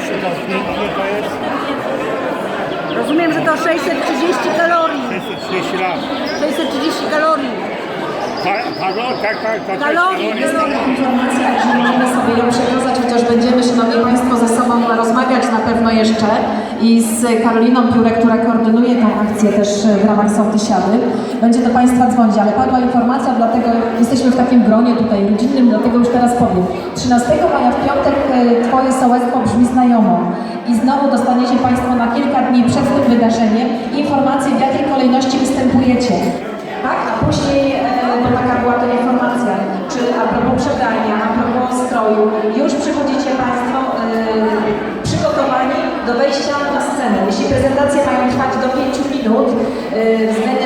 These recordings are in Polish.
to pięknie to jest. Rozumiem, że to 630 kalorii. 630 lat. 630 kalorii. Pago, tak, tak, to też Kalorii, kalorie. kalorii. informacja, że możemy sobie ją przekazać, chociaż będziemy, Szanowni Państwo, ze sobą rozmawiać na pewno jeszcze i z Karoliną Piórę, która koordynuje tę akcję też w ramach Sołtysiady. Będzie do Państwa dzwonić, ale padła informacja, dlatego jesteśmy w takim gronie tutaj rodzinnym, dlatego już teraz powiem. 13 maja w piątek e, Twoje sołectwo znowu dostaniecie Państwo na kilka dni przed tym wydarzeniem informację, w jakiej kolejności występujecie. Tak, a później, e, bo taka była to informacja, czy a propos przebrania, a propos stroju, już przychodzicie Państwo e, przygotowani do wejścia na scenę. Jeśli prezentacje mają trwać do 5 minut, e,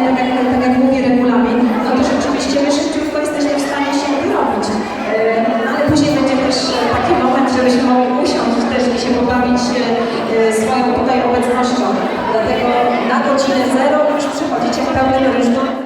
na godzinę zero. Już przychodzicie w pełnym ryżu